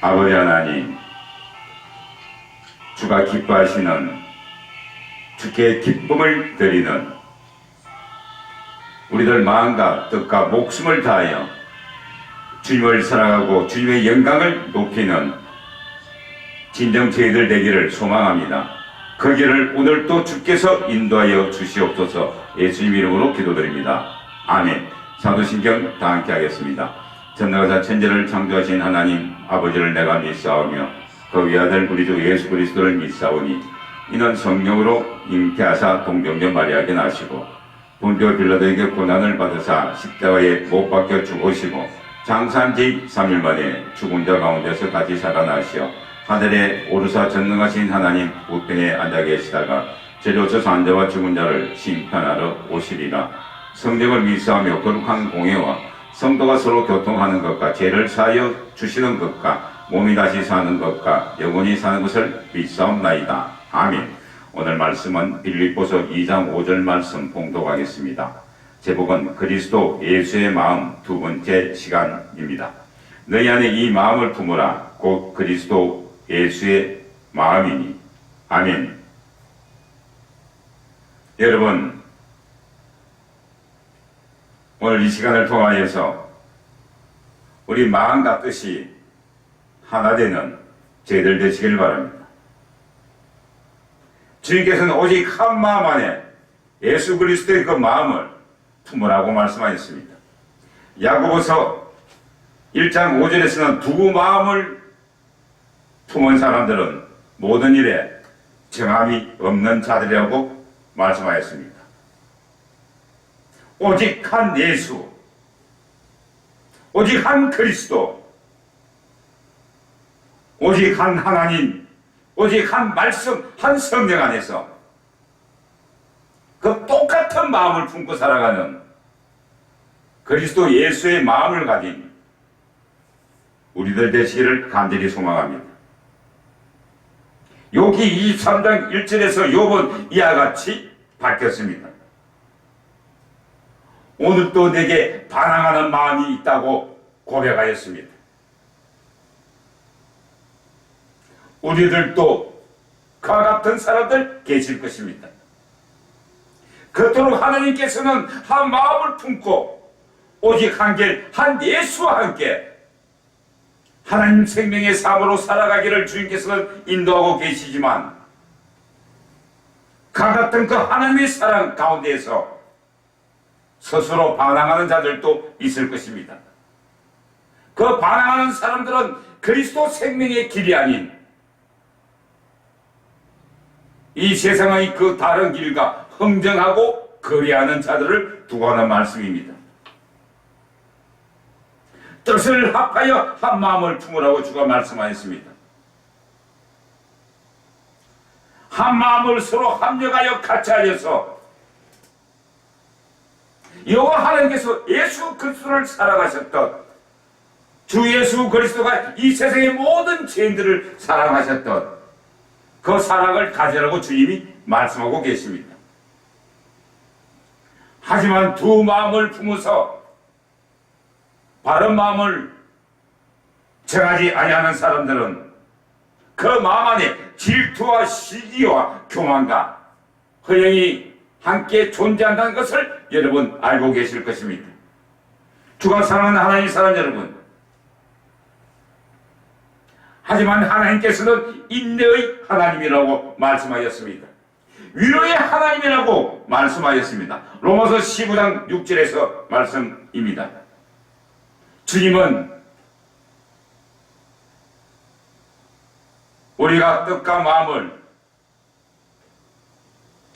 아버지 하나님, 주가 기뻐하시는 주께 기쁨을 드리는 우리들 마음과 뜻과 목숨을 다하여 주님을 사랑하고 주님의 영광을 높이는 진정 저희들 되기를 소망합니다. 그 길을 오늘도 주께서 인도하여 주시옵소서 예수님 이름으로 기도드립니다. 아멘. 사도신경 다 함께 하겠습니다. 전나가사 천지를 창조하신 하나님 아버지를 내가 믿사오며 그 위아들 우리 주 예수 그리스도를 믿사오니 이는 성령으로 잉태하사 동정녀 마리아에게 나시고 본교 빌라도에게 고난을 받으사 십자가에 못 박혀 죽으시고 장산 지 3일 만에 죽은 자 가운데서 다시 살아나시어 하늘에 오르사 전능하신 하나님 우편에 앉아 계시다가 제로서 안자와 죽은 자를 심판하러 오시리라. 성령을 믿사하며 거룩한 공예와 성도가 서로 교통하는 것과 죄를 사하여 주시는 것과 몸이 다시 사는 것과 영원히 사는 것을 믿사옵나이다. 아멘. 오늘 말씀은 빌립보서 2장 5절 말씀 봉독하겠습니다. 제목은 그리스도 예수의 마음 두 번째 시간입니다. 너희 안에 이 마음을 품으라 곧 그리스도 예수의 마음이니 아멘. 여러분 오늘 이 시간을 통하여서 우리 마음과 뜻이 하나 되는 저희들 되시길 바랍니다. 주님께서는 오직 한 마음 안에 예수 그리스도의 그 마음을 품으라고 말씀하셨습니다. 야고보서 1장 5절에서는 두 마음을 품은 사람들은 모든 일에 정함이 없는 자들이라고 말씀하였습니다. 오직 한 예수, 오직 한 그리스도, 오직 한 하나님, 오직 한 말씀, 한 성령 안에서 그 똑같은 마음을 품고 살아가는 그리스도 예수의 마음을 가진 우리들 되시기를 간절히 소망합니다. 여기 23장 1절에서 요번 이와 같이 밝혔습니다. 오늘 또 내게 반항하는 마음이 있다고 고백하였습니다. 우리들도 그와 같은 사람들 계실 것입니다. 그토록 하나님께서는 한 마음을 품고 오직 한 길, 한 예수와 함께 하나님 생명의 삶으로 살아가기를 주님께서는 인도하고 계시지만 그와 같은 그 하나님의 사랑 가운데에서 스스로 반항하는 자들도 있을 것입니다. 그 반항하는 사람들은 그리스도 생명의 길이 아닌 이 세상의 그 다른 길과 흥정하고 거래하는 자들을 두고 하는 말씀입니다. 뜻을 합하여 한 마음을 품으라고 주가 말씀하였습니다. 한 마음을 서로 합력하여 같이 하여서 여호와 하나님께서 예수 그리스도를 살아가셨던 주 예수 그리스도가 이 세상의 모든 죄인들을 사랑하셨던 그 사랑을 가지라고 주님이 말씀하고 계십니다. 하지만 두 마음을 품어서 바른 마음을 정하지 아니하는 사람들은 그 마음 안에 질투와 시기와 교만과 허영이 함께 존재한다는 것을 여러분 알고 계실 것입니다. 주가 사랑하는 하나님 사람 여러분. 하지만 하나님께서는 인내의 하나님이라고 말씀하셨습니다. 위로의 하나님이라고 말씀하셨습니다. 로마서 19장 6절에서 말씀입니다. 주님은 우리가 뜻과 마음을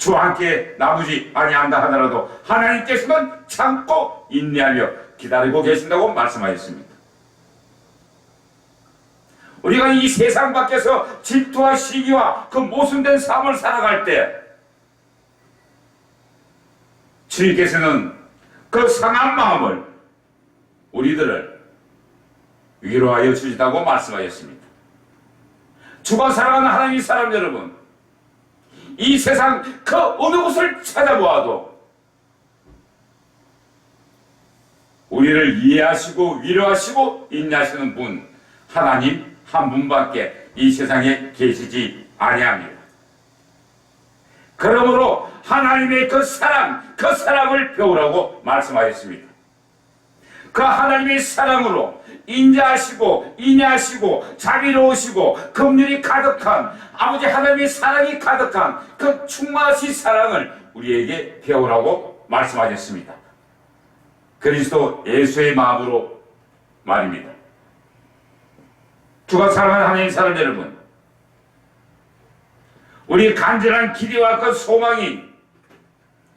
주와 함께 나누지 아니한다 하더라도 하나님께서는 참고 인내하며 기다리고 계신다고 말씀하셨습니다. 우리가 이 세상 밖에서 질투와 시기와 그 모순된 삶을 살아갈 때 주님께서는 그 상한 마음을 우리들을 위로하여 주시다고 말씀하셨습니다. 주가 사랑하는 하나님의 사람 여러분, 이 세상 그 어느 곳을 찾아보아도 우리를 이해하시고 위로하시고 인내하시는 분 하나님 한 분밖에 이 세상에 계시지 아니합니다. 그러므로 하나님의 그 사랑, 그 사랑을 배우라고 말씀하셨습니다. 그 하나님의 사랑으로 인자하시고 인하시고 자비로우시고 긍휼이 가득한 아버지 하나님의 사랑이 가득한 그 충만하신 사랑을 우리에게 배우라고 말씀하셨습니다. 그리스도 예수의 마음으로 말입니다. 주가 사랑하는 하나님 사람 여러분, 우리 간절한 기대와 그 소망이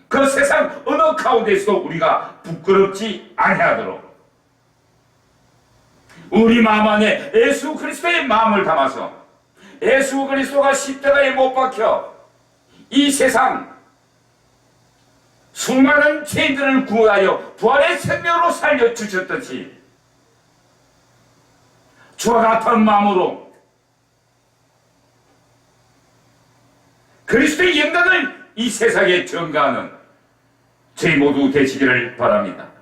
그 세상 어느 가운데서도 우리가 부끄럽지 아니하도록 우리 마음 안에 예수 그리스도의 마음을 담아서 예수 그리스도가 십자가에 못 박혀 이 세상 수많은 죄인들을 구하여 부활의 생명으로 살려 주셨듯이 주와 같은 마음으로 그리스도의 영광을 이 세상에 전가하는 저희 모두 되시기를 바랍니다.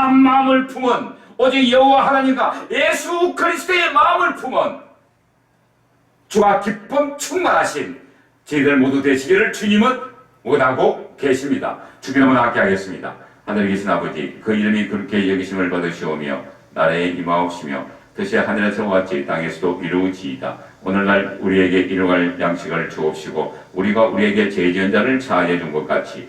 한 마음을 품은 오직 여호와 하나님과 예수 그리스도의 마음을 품은 주가 기쁨 충만하신 저희들 모두 되시기를 주님은 원하고 계십니다. 주기도문 함께 하겠습니다. 하늘에 계신 아버지 그 이름이 그렇게 여기심을 받으시오며 나라에 임하옵시며 뜻이 하늘에서 같이 땅에서도 이루어지이다. 오늘날 우리에게 일용할 양식을 주옵시고 우리가 우리에게 죄 지은 자를 사하여 준 것 같이